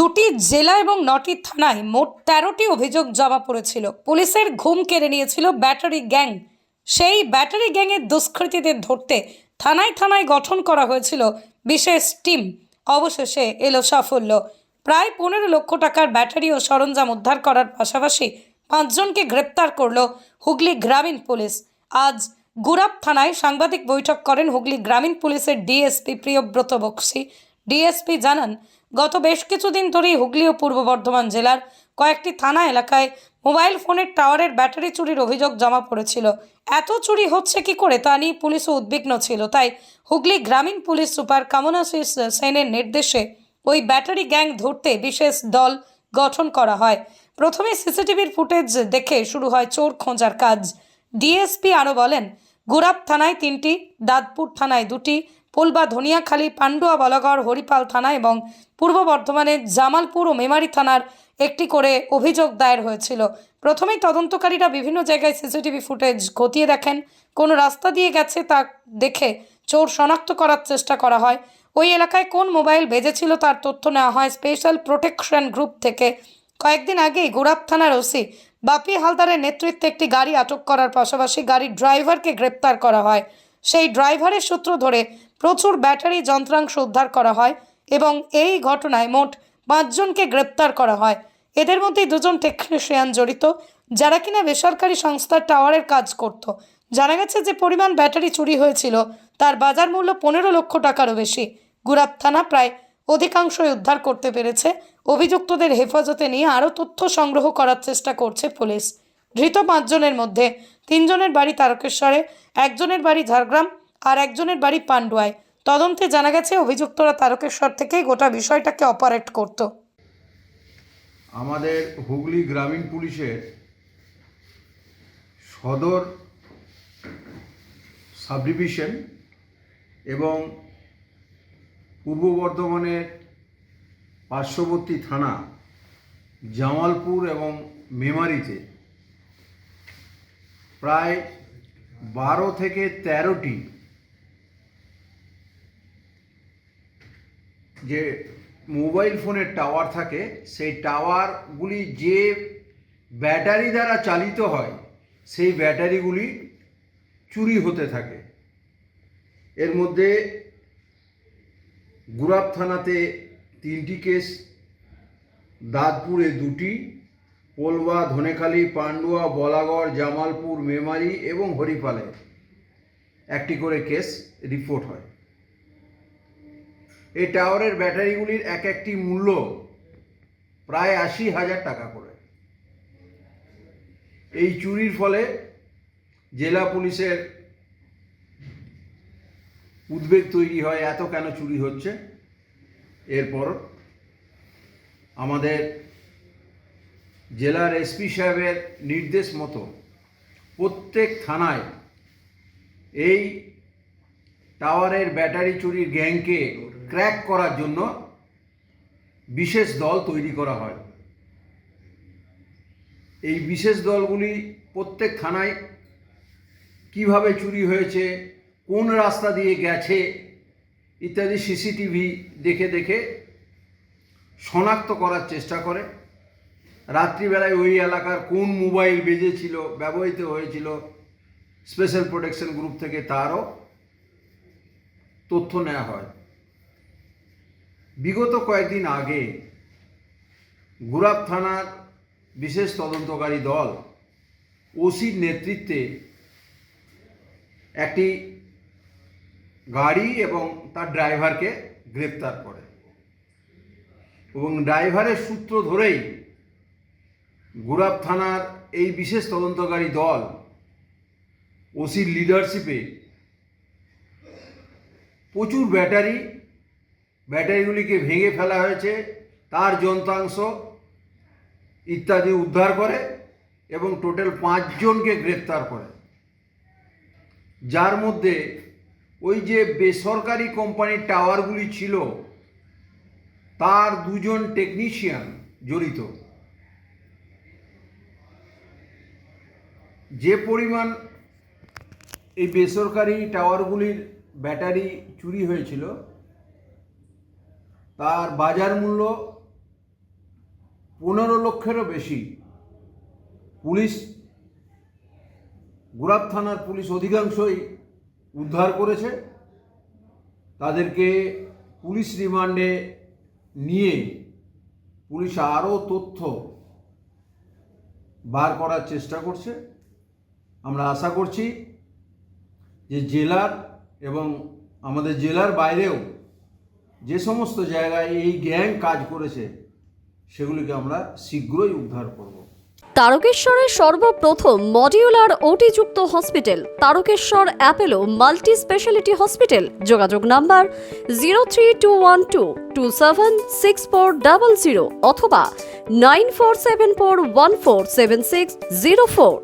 দুটি জেলা এবং নটি থানায় মোট তেরোটি অভিযোগ জমা পড়েছিল। পুলিশের ঘুম কেড়ে নিয়েছিল ব্যাটারি গ্যাং। সেই ব্যাটারি গ্যাংয়ের দুষ্কৃতীদের ধরতে থানায় থানায় গঠন করা হয়েছিল বিশেষ টিম। অবশেষে এলো সাফল্য। প্রায় পনেরো লক্ষ টাকার ব্যাটারি ও সরঞ্জাম উদ্ধার করার পাশাপাশি পাঁচজনকে গ্রেপ্তার করল হুগলি গ্রামীণ পুলিশ। আজ গুরাপ থানায় সাংবাদিক বৈঠক করেন হুগলি গ্রামীণ পুলিশের ডিএসপি প্রিয়ব্রত বক্সি। ডিএসপি জানান, গত বেশ কিছুদিন ধরেই হুগলি ও পূর্ব বর্ধমান জেলার কয়েকটি থানা এলাকায় মোবাইল ফোনের টাওয়ারের ব্যাটারি চুরির অভিযোগ জমা পড়েছিল। এত চুরি হচ্ছে কি করে তা নিয়ে পুলিশও উদ্বিগ্ন ছিল। তাই হুগলি গ্রামীণ পুলিশ সুপার কামনাশিস সেনের নির্দেশে ওই ব্যাটারি গ্যাং ধরতে বিশেষ দল গঠন করা হয়। প্রথমে সিসিটিভির ফুটেজ দেখে শুরু হয় চোর খোঁজার কাজ। ডিএসপি আরও বলেন গুরাপ থানায় তিনটি, দাঁতপুর থানায় দুটি পোলবা ধনিয়াখালী পান্ডুয়া বলাগড় হরিপাল থানা এবং পূর্ব বর্ধমানের জামালপুর ও মেমারি থানার একটি করে অভিযোগ দায়ের হয়েছিল। প্রথমেই তদন্তকারীরা বিভিন্ন জায়গায় সিসিটিভি ফুটেজ খতিয়ে দেখেন, কোন রাস্তা দিয়ে গেছে তা দেখে চোর শনাক্ত করার চেষ্টা করা হয়। ওই এলাকায় কোন মোবাইল বেজেছিল তার তথ্য নেওয়া হয় স্পেশাল প্রোটেকশন গ্রুপ থেকে। কয়েকদিন আগেই গোরাপ থানার ওসি বাপি হালদারের নেতৃত্বে একটি গাড়ি আটক করার পাশাপাশি গাড়ির ড্রাইভারকে গ্রেপ্তার করা হয়। সেই ড্রাইভারের সূত্র ধরে প্রচুর ব্যাটারি যন্ত্রাংশ উদ্ধার করা হয় এবং এই ঘটনায় মোট পাঁচজনকে গ্রেপ্তার করা হয়। এদের মধ্যে দুজন টেকনিশিয়ান জড়িত, যারা কিনা বেসরকারি সংস্থার টাওয়ারের কাজ করত। জানা গেছে যে পরিমাণ ব্যাটারি চুরি হয়েছিল, তার বাজার মূল্য পনেরো লক্ষ টাকারও বেশি। গুরাপ থানা প্রায় অধিকাংশই উদ্ধার করতে পেরেছে। অভিযুক্তদের হেফাজতে নিয়ে আরও তথ্য সংগ্রহ করার চেষ্টা করছে পুলিশ। ধৃত পাঁচজনের মধ্যে তিনজনের বাড়ি তারকেশ্বরে, একজনের বাড়ি ঝাড়গ্রাম আর একজনের বাড়ি পান্ডুয়ায়। তদন্তে জানা গেছে, অভিযুক্তরা তারকেশ্বর থেকেই গোটা বিষয়টাকে অপারেট করত। আমাদের হুগলি গ্রামীণ পুলিশের সদর সাব ডিভিশন এবং পূর্ব বর্ধমানের পার্শ্ববর্তী থানা জামালপুর এবং মেমারিতে প্রায় বারো থেকে তেরোটি যে মোবাইল ফোনের টাওয়ার থাকে, সেই টাওয়ারগুলি যে ব্যাটারি দ্বারা চালিত হয়, সেই ব্যাটারিগুলি চুরি হতে থাকে। এর মধ্যে গুরাব থানাতে তিনটি কেস, দাঁতপুরে দুটি পোলবা ধনেখালি, পান্ডুয়া, বলাগড়, জামালপুর, মেমারি এবং হরিপালে। একটি করে কেস রিপোর্ট হয়। এই টাওয়ারের ব্যাটারিগুলির এক একটি মূল্য প্রায় আশি হাজার টাকা করে। এই চুরির ফলে জেলা পুলিশের উদ্বেগ তৈরি হয়, এত কেন চুরি হচ্ছে? এরপর আমাদের জেলার এসপি সাহেবের নির্দেশ মতো প্রত্যেক থানায় এই টাওয়ারের ব্যাটারি চুরির গ্যাংকে ক্র্যাক করার জন্য বিশেষ দল তৈরি করা হয়। এই বিশেষ দলগুলি প্রত্যেক থানায় কীভাবে চুরি হয়েছে, কোন রাস্তা দিয়ে গেছে ইত্যাদি সিসিটিভি দেখে দেখে শনাক্ত করার চেষ্টা করে। রাত্রিবেলায় ওই এলাকার কোন মোবাইল বেজেছিল, ব্যবহৃত হয়েছিল, স্পেশাল প্রোটেকশন গ্রুপ থেকে তারও তথ্য নেওয়া হয়। বিগত কয়েকদিন আগে গুরাব থানার বিশেষ তদন্তকারী দল ওসির নেতৃত্বে একটি গাড়ি এবং তার ড্রাইভারকে গ্রেপ্তার করে। এবং ড্রাইভারের সূত্র ধরেই গুরাব থানার এই বিশেষ তদন্তকারী দল ওসির লিডারশিপে প্রচুর ব্যাটারি ব্যাটারিগুলিকে ভেঙে ফেলা হয়েছে, তার যন্ত্রাংশ ইত্যাদি উদ্ধার করে এবং টোটাল পাঁচজনকে গ্রেপ্তার করে। যার মধ্যে ওই যে বেসরকারি কোম্পানির টাওয়ারগুলি ছিল, তার দুজন টেকনিশিয়ান জড়িত। যে পরিমাণ এই বেসরকারি টাওয়ারগুলির ব্যাটারি চুরি হয়েছিল তার বাজার মূল্য পনেরো লক্ষেরও বেশি। পুলিশ, গুরাব থানার পুলিশ অধিকাংশই উদ্ধার করেছে। তাদেরকে পুলিশ রিমান্ডে নিয়ে পুলিশ আরও তথ্য বার করার চেষ্টা করছে। আমরা আশা করছি যে জেলার এবং আমাদের জেলার বাইরেও যে সমস্ত জায়গায় এই গ্যাং কাজ করেছে, সেগুলিকে আমরা শীঘ্রই উদ্ধার করব। তারকেশ্বরের সর্বপ্রথম modular ওটিযুক্ত hospital, Tarakeswar Apollo multi speciality hospital, যোগাযোগ number zero three two one two two seven six four double zero অথবা nine four seven four one four seven six zero four.